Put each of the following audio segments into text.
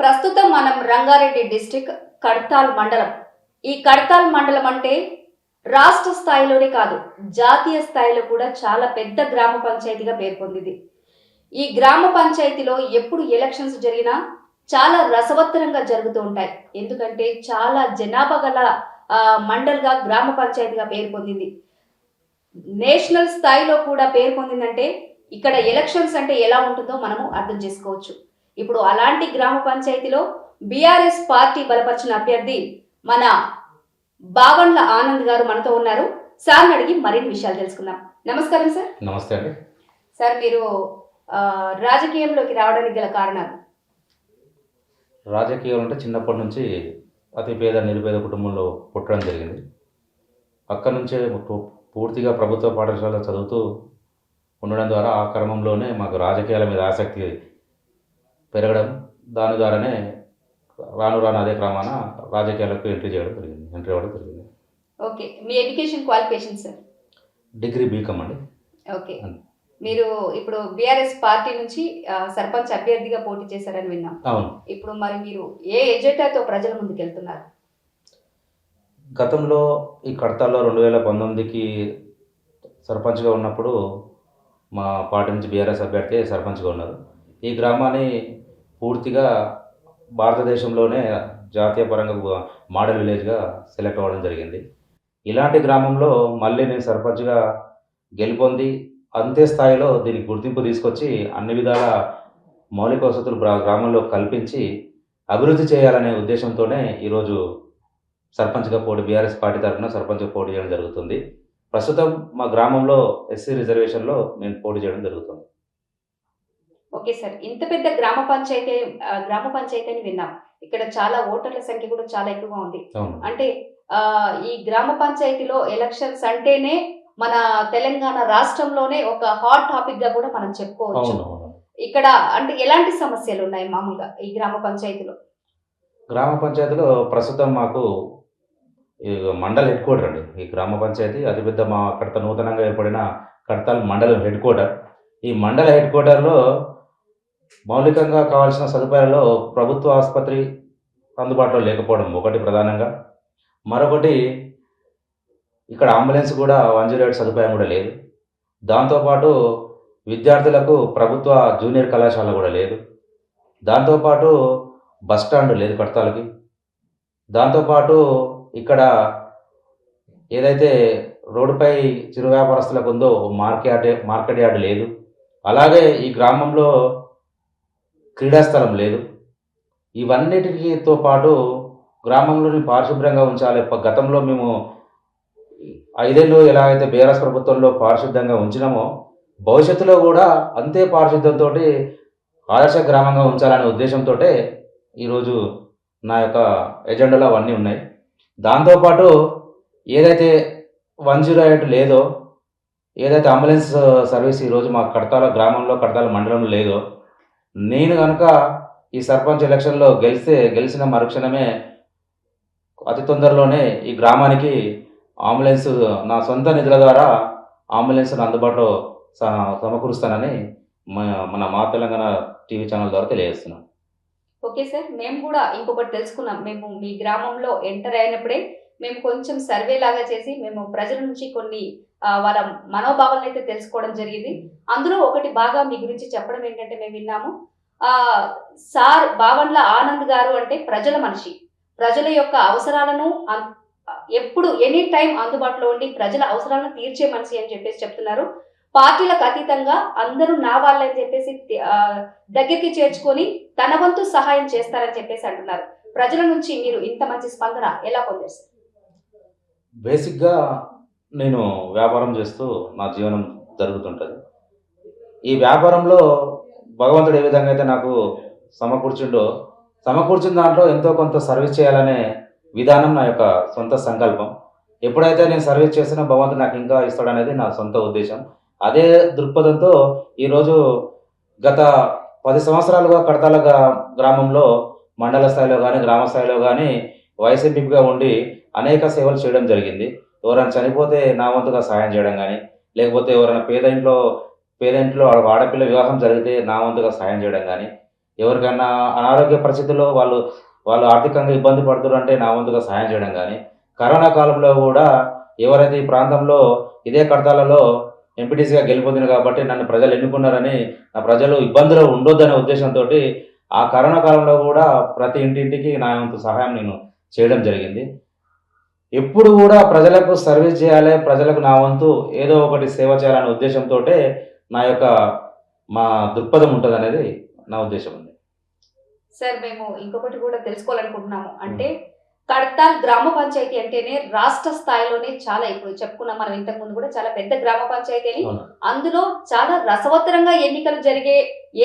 ప్రస్తుతం మనం రంగారెడ్డి డిస్టిక్ కడ్తాల్ మండలం. ఈ కడ్తాల్ మండలం అంటే రాష్ట్ర స్థాయిలోనే కాదు జాతీయ స్థాయిలో కూడా చాలా పెద్ద గ్రామ పంచాయతీగా పేర్కొందింది ఈ గ్రామ పంచాయతీలో ఎప్పుడు ఎలక్షన్స్ జరిగినా చాలా రసవత్తరంగా జరుగుతూ ఉంటాయి. ఎందుకంటే చాలా జనాభా గల మండల్గా గ్రామ పంచాయతీగా పేరు పొందింది. నేషనల్ స్థాయిలో కూడా పేరు పొందిందంటే ఇక్కడ ఎలక్షన్స్ అంటే ఎలా ఉంటుందో మనము అర్థం చేసుకోవచ్చు. ఇప్పుడు అలాంటి గ్రామ పంచాయతీలో బీఆర్ఎస్ పార్టీ బలపరిచిన అభ్యర్థి మన బావన్ల ఆనంద్ గారు మనతో ఉన్నారు. సార్ని అడిగి మరిన్ని విషయాలు తెలుసుకుందాం. నమస్కారం సార్. నమస్తే అండి. సార్ మీరు రాజకీయంలోకి రావడానికి గల కారణాలు? రాజకీయాలు అంటే చిన్నప్పటి నుంచి అతి పేద నిరుపేద కుటుంబంలో పుట్టడం జరిగింది. అక్కడి నుంచే పూర్తిగా ప్రభుత్వ పాఠశాల చదువుతూ ఉండడం ద్వారా ఆ క్రమంలోనే మాకు రాజకీయాల మీద ఆసక్తి పెరగడం దాని ద్వారానే రాను రాను అదే క్రమాన రాజకీయాలకు ఎంట్రీ చేయడం జరిగింది ఎంట్రీ అవ్వడం జరిగింది. ఓకే మీ education qualification sir degree BCom అండి. ఓకే మీరు ఇప్పుడు బీఆర్ఎస్ పార్టీ నుంచి సర్పంచ్ అభ్యర్థిగా పోటీ చేశారని విన్నాం. అవును. ఇప్పుడు మరి మీరు ఏ ఎజెండాతో ప్రజల ముందుకు వెళ్తున్నారు గతంలో ఈ కడతాల్లో రెండు వేల పంతొమ్మిదికి సర్పంచ్గా ఉన్నప్పుడు మా పార్టీ నుంచి బీఆర్ఎస్ అభ్యర్థి సర్పంచ్గా ఉన్నారు. ఈ గ్రామాన్ని పూర్తిగా భారతదేశంలోనే జాతీయ పరంగా మోడల్ విలేజ్గా సెలెక్ట్ అవ్వడం జరిగింది. ఇలాంటి గ్రామంలో మళ్ళీ నేను సర్పంచ్గా గెలుపొంది అంతే స్థాయిలో దీనికి గుర్తింపు తీసుకొచ్చి అన్ని విధాల మౌలిక వసతులు గ్రా- గ్రామంలో కల్పించి అభివృద్ధి చేయాలనే ఉద్దేశంతోనే ఈరోజు సర్పంచ్గా పోటీ బీఆర్ఎస్ పార్టీ తరఫున సర్పంచ్గా పోటీ చేయడం జరుగుతుంది. ప్రస్తుతం మా గ్రామంలో ఎస్సీ రిజర్వేషన్లో నేను పోటీ చేయడం జరుగుతుంది. Okay sir. ఇంత పెద్ద గ్రామ పంచాయతీ గ్రామ పంచాయతీ అని విన్నాం. ఇక్కడ చాలా ఓటర్ల సంఖ్య కూడా చాలా ఎక్కువగా ఉంది. అంటే ఈ గ్రామ పంచాయతీలో ఎలక్షన్స్ అంటేనే మన తెలంగాణ రాష్ట్రంలోనే ఒక హాట్ టాపిక్గా కూడా మనం చెప్పుకోవచ్చు. ఇక్కడ అంటే ఎలాంటి సమస్యలు ఉన్నాయి మామూలుగా ఈ గ్రామ పంచాయతీలో? గ్రామ పంచాయతీలో ప్రస్తుతం మాకు మండల హెడ్ క్వార్టర్ అండి. ఈ గ్రామ పంచాయతీ అతిపెద్ద మా కడత నూతనంగా ఏర్పడిన కడతాల్ మండలం హెడ్ క్వార్టర్. ఈ మండల హెడ్ క్వార్టర్లో మౌలికంగా కావాల్సిన సదుపాయాల్లో ప్రభుత్వ ఆసుపత్రి అందుబాటులో లేకపోవడం ఒకటి ప్రధానంగా. మరొకటి ఇక్కడ అంబులెన్స్ కూడా వన్ జీరో ఎయిట్ సదుపాయం కూడా లేదు. దాంతోపాటు విద్యార్థులకు ప్రభుత్వ జూనియర్ కళాశాల కూడా లేదు. దాంతోపాటు బస్ స్టాండ్ లేదు కడతాలకి. దాంతోపాటు ఇక్కడ ఏదైతే రోడ్డుపై చిరు వ్యాపారస్తులకు ఉందో మార్కెట్ మార్కెట్ యార్డ్ లేదు. అలాగే ఈ గ్రామంలో క్రీడా స్థలం లేదు. ఇవన్నిటితో పాటు గ్రామంలోని పారిశుభ్రంగా ఉంచాలి. గతంలో మేము ఐదేళ్ళు ఎలా అయితే బీఆర్ఎస్ ప్రభుత్వంలో పారిశుద్ధంగా ఉంచినామో భవిష్యత్తులో కూడా అంతే పారిశుద్ధంతో ఆదర్శ గ్రామంగా ఉంచాలనే ఉద్దేశంతో ఈరోజు నా యొక్క ఎజెండాలో అవన్నీ ఉన్నాయి. దాంతోపాటు ఏదైతే వన్ జీరో ఎయిట్ లేదో ఏదైతే అంబులెన్స్ సర్వీస్ ఈరోజు మా కడతాల గ్రామంలో కడతాల మండలంలో లేదో నేను కనుక ఈ సర్పంచ్ ఎలక్షన్లో గెలిస్తే గెలిచిన మరుక్షణమే అతి తొందరలోనే ఈ గ్రామానికి అంబులెన్స్ నా సొంత నిధుల ద్వారా అంబులెన్స్ను అందుబాటులో స- సమకూరుస్తానని మన మా తెలంగాణ టీవీ ఛానల్ ద్వారా తెలియజేస్తున్నాం. ఓకే సార్ మేము కూడా ఇంకొకటి తెలుసుకున్నాం. మేము మీ గ్రామంలో ఎంటర్ అయినప్పుడే మేము కొంచెం సర్వే లాగా చేసి మేము ప్రజల నుంచి కొన్ని వాళ్ళ మనోభావాలను అయితే తెలుసుకోవడం జరిగింది. అందులో ఒకటి బాగా మీ గురించి చెప్పడం ఏంటంటే మేము విన్నాము. ఆ సార్ బావన్ల ఆనంద్ గారు అంటే ప్రజల మనిషి. ప్రజల యొక్క అవసరాలను ఎప్పుడు ఎనీ టైం అందుబాటులో ఉండి ప్రజల అవసరాలను తీర్చే మనిషి అని చెప్పేసి చెప్తున్నారు. పార్టీలకు అతీతంగా అందరూ నా వాళ్ళని చెప్పేసి దగ్గరికి చేర్చుకొని తన వంతు సహాయం చేస్తారని చెప్పేసి అంటున్నారు. ప్రజల నుంచి మీరు ఇంత మంచి స్పందన ఎలా పొందారు బేసిక్గా నేను వ్యాపారం చేస్తూ నా జీవనం జరుగుతుంటుంది. ఈ వ్యాపారంలో భగవంతుడు ఏ విధంగా అయితే నాకు సమకూర్చుండో సమకూర్చిన దాంట్లో ఎంతో కొంత సర్వీస్ చేయాలనే విధానం నా యొక్క సొంత సంకల్పం. ఎప్పుడైతే నేను సర్వీస్ చేసినా భగవంతుడు నాకు ఇంకా ఇస్తాడనేది నా సొంత ఉద్దేశం. అదే దృక్పథంతో ఈరోజు గత పది సంవత్సరాలుగా కడతాల గ్రామంలో మండల స్థాయిలో కానీ గ్రామ స్థాయిలో కానీ వైసీపీగా ఉండి అనేక సేవలు చేయడం జరిగింది. ఎవరైనా చనిపోతే నా వంతుగా సహాయం చేయడం కానీ లేకపోతే ఎవరైనా పేద ఇంట్లో పేద ఇంట్లో ఆడపిల్ల వివాహం జరిగితే నా వంతుగా సహాయం చేయడం కానీ ఎవరికైనా అనారోగ్య పరిస్థితుల్లో వాళ్ళు వాళ్ళు ఆర్థికంగా ఇబ్బంది పడుతున్నారంటే నా వంతుగా సహాయం చేయడం కానీ కరోనా కాలంలో కూడా ఎవరైతే ఈ ప్రాంతంలో ఇదే కడతాలలో ఎంపీటీసీగా గెలిపొందిన కాబట్టి నన్ను ప్రజలు ఎన్నుకున్నారని నా ప్రజలు ఇబ్బందులు ఉండొద్దనే ఉద్దేశంతో ఆ కరోనా కాలంలో కూడా ప్రతి ఇంటింటికి నా వంతు సహాయం నేను చేయడం జరిగింది. ఎప్పుడు కూడా ప్రజలకు సర్వీస్ చేయాలి ప్రజలకు నా వంతు ఏదో ఒకటి సేవ చేయాలనే ఉద్దేశంతో నా యొక్క మా దృక్పథం ఉంటుంది అనేది నా ఉద్దేశం ఉంది సార్ మేము ఇంకొకటి కూడా తెలుసుకోవాలనుకుంటున్నాము. అంటే కడతాల్ గ్రామ పంచాయతీ అంటేనే రాష్ట్ర స్థాయిలోనే చాలా ఇప్పుడు చెప్పుకున్నాం మనం ఇంతకు ముందు కూడా చాలా పెద్ద గ్రామ పంచాయతీ అని. అందులో చాలా రసవత్తరంగా ఎన్నికలు జరిగే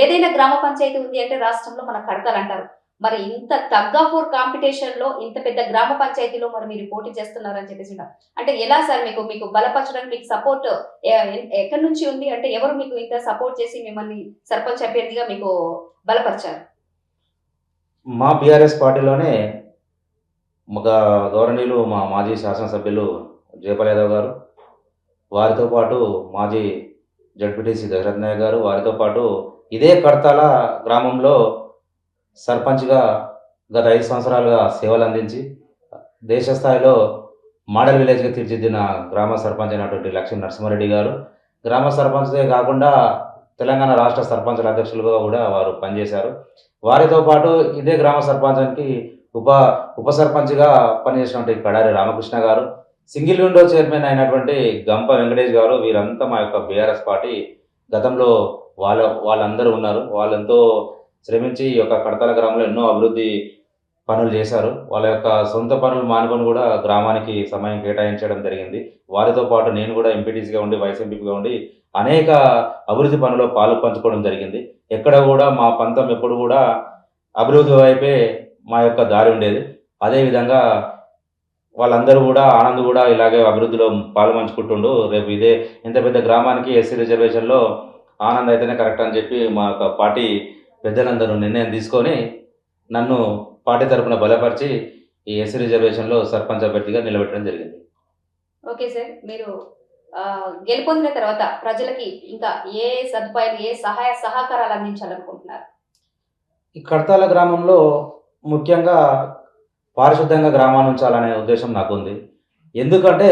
ఏదైనా గ్రామ పంచాయతీ ఉంది అంటే రాష్ట్రంలో మన కడతాల్ అంటారు మరి ఇంత తగ్గాఫోర్ కాంపిటీషన్లో ఇంత పెద్ద గ్రామ పంచాయతీలో మరి మీరు పోటీ చేస్తున్నారని చెప్పేసి అంటే ఎలా సార్ మీకు మీకు బలపరచడానికి మీకు సపోర్ట్ ఎక్కడి నుంచి ఉంది? అంటే ఎవరు మీకు ఇంత సపోర్ట్ చేసి మిమ్మల్ని సర్పంచ్ అభ్యర్థిగా మీకు బలపరిచారు? మా బీఆర్ఎస్ పార్టీలోనే ఒక గౌరవనీయులు మా మాజీ శాసనసభ్యులు జయపాల్ యాదవ్ గారు వారితో పాటు మాజీ జడ్పీటీసీ దశరథ్ నాయక్ గారు వారితో పాటు ఇదే కడతాల గ్రామంలో సర్పంచ్గా గత ఐదు సంవత్సరాలుగా సేవలు అందించి దేశ స్థాయిలో మోడల్ విలేజ్గా తీర్చిదిద్దిన గ్రామ సర్పంచ్ అయినటువంటి లక్ష్మీ నరసింహారెడ్డి గారు. గ్రామ సర్పంచ్దే కాకుండా తెలంగాణ రాష్ట్ర సర్పంచుల అధ్యక్షులుగా కూడా వారు పనిచేశారు. వారితో పాటు ఇదే గ్రామ సర్పంచానికి ఉప ఉప సర్పంచ్గా పనిచేసినటువంటి కడారి రామకృష్ణ గారు సింగిల్ విండో చైర్మన్ అయినటువంటి గంప వెంకటేష్ గారు వీరంతా మా యొక్క బీఆర్ఎస్ పార్టీ గతంలో వాళ్ళ వాళ్ళందరూ ఉన్నారు. వాళ్ళంతో శ్రమించి ఈ యొక్క కడతాల గ్రామంలో ఎన్నో అభివృద్ధి పనులు చేశారు. వాళ్ళ యొక్క సొంత పనులు మానుకొని కూడా గ్రామానికి సమయం కేటాయించడం జరిగింది. వారితో పాటు నేను కూడా ఎంపీటీసీగా ఉండి వైస్ ఎంపీగా ఉండి అనేక అభివృద్ధి పనుల్లో పాలు పంచుకోవడం జరిగింది. ఎక్కడ కూడా మా పంతం ఎప్పుడు కూడా అభివృద్ధి వైపే మా యొక్క దారి ఉండేది. అదేవిధంగా వాళ్ళందరూ కూడా ఆనంద్ కూడా ఇలాగే అభివృద్ధిలో పాలు పంచుకుంటుండు. రేపు ఇదే ఇంత పెద్ద గ్రామానికి ఎస్సీ రిజర్వేషన్లో ఆనంద్ అయితేనే కరెక్ట్ అని చెప్పి మా యొక్క పార్టీ పెద్దలందరూ నిర్ణయం తీసుకొని నన్ను పార్టీ తరపున బలపరిచి ఈ ఎస్సీ రిజర్వేషన్లో సర్పంచ్ అభ్యర్థిగా నిలబెట్టడం జరిగింది. ఓకే సార్ మీరు గెలుపొందిన తర్వాత ప్రజలకి ఇంకా ఏ సదుపాయాలు ఏ సహాయ సహకారాలు అందించాలనుకుంటున్నారు? ఈ కడతాల గ్రామంలో ముఖ్యంగా పారిశుద్ధంగా గ్రామాన్ని ఉంచాలనే ఉద్దేశం నాకు ఉంది ఎందుకంటే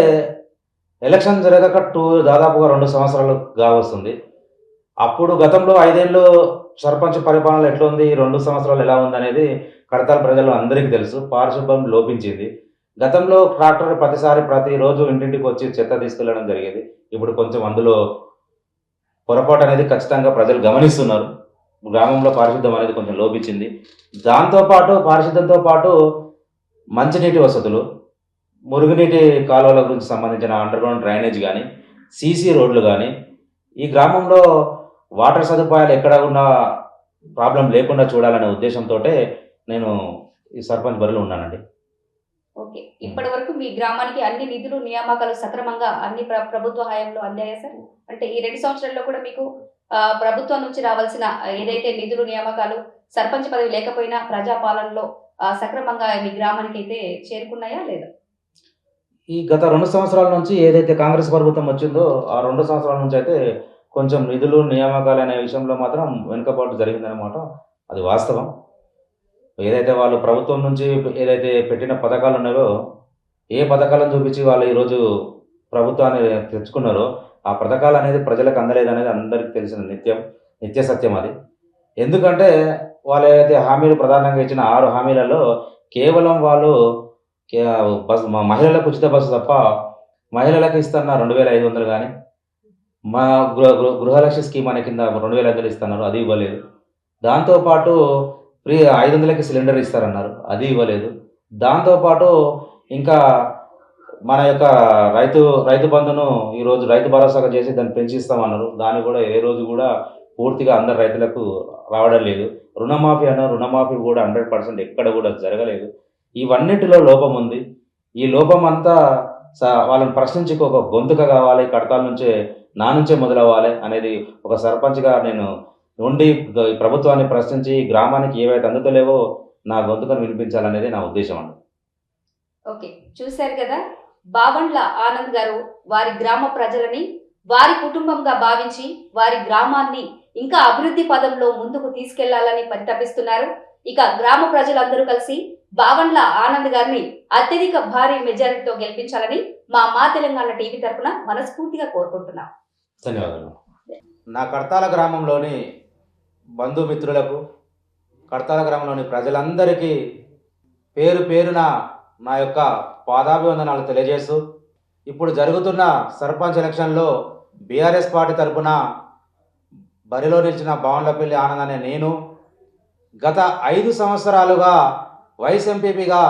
ఎలక్షన్ జరగక టూ దాదాపుగా రెండు సంవత్సరాలు కావస్తుంది అప్పుడు గతంలో ఐదేళ్ళు సర్పంచ్ పరిపాలన ఎట్లా ఉంది రెండు సంవత్సరాలు ఎలా ఉంది అనేది కడతాల ప్రజలు అందరికీ తెలుసు. పారిశుభ్యం లోపించింది. గతంలో ట్రాక్టర్ ప్రతిసారి ప్రతిరోజు ఇంటింటికి వచ్చి చెత్త తీసుకెళ్ళడం జరిగేది. ఇప్పుడు కొంచెం అందులో పొరపాటు అనేది ఖచ్చితంగా ప్రజలు గమనిస్తున్నారు. గ్రామంలో పారిశుద్ధం అనేది కొంచెం లోపించింది. దాంతోపాటు పారిశుద్ధంతో పాటు మంచినీటి వసతులు మురుగునీటి కాలువల గురించి సంబంధించిన అండర్గ్రౌండ్ డ్రైనేజ్ కానీ సీసీ రోడ్లు కానీ ఈ గ్రామంలో వాటర్ సదుపాయాలు ఎక్కడ ఉన్న ప్రాబ్లం లేకుండా చూడాలనే ఉద్దేశంతో నేను ఈ సర్పంచ్ బరిలో ఉన్నానండి. ఓకే. ఇప్పటి వరకు మీ గ్రామానికి అన్ని నిధులు నియామకాలు సక్రమంగా అన్ని ప్ర- ప్రభుత్వ హయాంలో అందాయా సార్? అంటే ఈ రెండు సంవత్సరాల్లో కూడా మీకు ప్రభుత్వం నుంచి రావాల్సిన ఏదైతే నిధులు నియామకాలు సర్పంచ్ పదవి లేకపోయినా ప్రజాపాలనలో సక్రమంగా మీ గ్రామానికి అయితే చేరుకున్నాయా లేదా? ఈ గత రెండు సంవత్సరాల నుంచి ఏదైతే కాంగ్రెస్ ప్రభుత్వం వచ్చిందో ఆ రెండు సంవత్సరాల నుంచి అయితే కొంచెం నిధులు నియామకాలు అనే విషయంలో మాత్రం వెనుకబాటు జరిగిందనమాట అది వాస్తవం. ఏదైతే వాళ్ళు ప్రభుత్వం నుంచి ఏదైతే పెట్టిన పథకాలు ఉన్నాయో ఏ పథకాలను చూపించి వాళ్ళు ఈరోజు ప్రభుత్వాన్ని తెచ్చుకున్నారో ఆ పథకాలు అనేది ప్రజలకు అందలేదు అనేది అందరికీ తెలిసిన నిత్యం నిత్య సత్యం అది. ఎందుకంటే వాళ్ళు ఏదైతే హామీలు ప్రధానంగా ఇచ్చిన ఆరు హామీలలో కేవలం వాళ్ళు కే- బస్ మా మహిళలకు ఉచిత బస్సు తప్ప మహిళలకు ఇస్తున్న రెండు వేల ఐదు వందలు కానీ మా గృహ గృహ- గృహలక్ష్మి స్కీమ్ అనే కింద రెండు వేల ఐదు వందలు ఇస్తున్నారు అది ఇవ్వలేదు. దాంతోపాటు ఫ్రీ ఐదు వందలకి సిలిండర్ ఇస్తారన్నారు అది ఇవ్వలేదు. దాంతోపాటు ఇంకా మన యొక్క రైతు రైతు బంధును ఈరోజు రైతు భరోసాగా చేసి దాన్ని పెంచిస్తామన్నారు. దాన్ని కూడా ఏ రోజు కూడా పూర్తిగా అందరు రైతులకు రావడం లేదు. రుణమాఫీ అన్న రుణమాఫీ కూడా హండ్రెడ్ పర్సెంట్ ఎక్కడ కూడా జరగలేదు. ఇవన్నిటిలో లోపం ఉంది. ఈ లోపం అంతా స- వాళ్ళని ప్రశ్నించుకో ఒక గొంతుక కావాలి కడతాల నుంచే నా నుంచే మొదలవ్వాలి అనేది ఒక సర్పంచ్గా నేను ఉండి ప్రభుత్వాన్ని ప్రశ్నించి గ్రామానికి ఏవైతే అందుతలేవో నా గొంతుకను వినిపించాలనేది నా ఉద్దేశం అండి. ఓకే చూశారు కదా? బావండ్ల ఆనంద్ గారు వారి గ్రామ ప్రజలని వారి కుటుంబంగా భావించి వారి గ్రామాన్ని ఇంకా అభివృద్ధి పదంలో ముందుకు తీసుకెళ్ళాలని పరితపిస్తున్నారు. ఇక గ్రామ ప్రజలందరూ కలిసి బావన్ల ఆనంద్ గారిని అత్యధిక భారీ మెజారిటీతో గెలిపించాలని మా మా తెలంగాణ టీవీ తరపున మనస్ఫూర్తిగా కోరుకుంటున్నాం. ధన్యవాదాలు. నా కడతాల గ్రామంలోని బంధుమిత్రులకు కడతాల గ్రామంలోని ప్రజలందరికీ పేరు పేరున నా యొక్క పాదాభివందనాలు తెలియజేస్తూ ఇప్పుడు జరుగుతున్న సర్పంచ్ ఎలక్షన్లో బీఆర్ఎస్ పార్టీ తరపున బరిలో నిలిచిన బావన్లపల్లి ఆనంద్ అనే నేను గత ఐదు సంవత్సరాలుగా వైస్ ఎంపీపీగా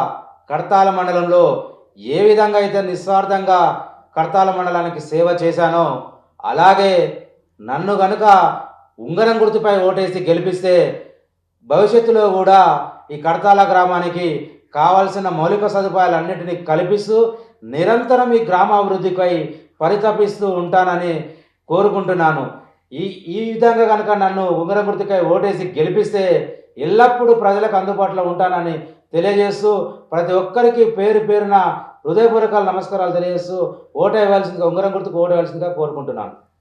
కడతాల మండలంలో ఏ విధంగా అయితే నిస్వార్థంగా కడతాల మండలానికి సేవ చేశానో అలాగే నన్ను గనుక ఉంగరం గుర్తుపై ఓటేసి గెలిపిస్తే భవిష్యత్తులో కూడా ఈ కడతాల గ్రామానికి కావలసిన మౌలిక సదుపాయాలన్నింటినీ కల్పిస్తూ నిరంతరం ఈ గ్రామాభివృద్ధిపై పరితపిస్తూ ఉంటానని కోరుకుంటున్నాను. ఈ ఈ విధంగా కనుక నన్ను ఉంగరం గుర్తుకై ఓటేసి గెలిపిస్తే ఎల్లప్పుడూ ప్రజలకు అందుబాటులో ఉంటానని తెలియజేస్తూ ప్రతి ఒక్కరికి పేరు పేరున హృదయపూర్వకాల నమస్కారాలు తెలియజేస్తూ ఓటేయవలసిందిగా ఉంగరం గుర్తుకు ఓటేయవలసిందిగా కోరుకుంటున్నాను.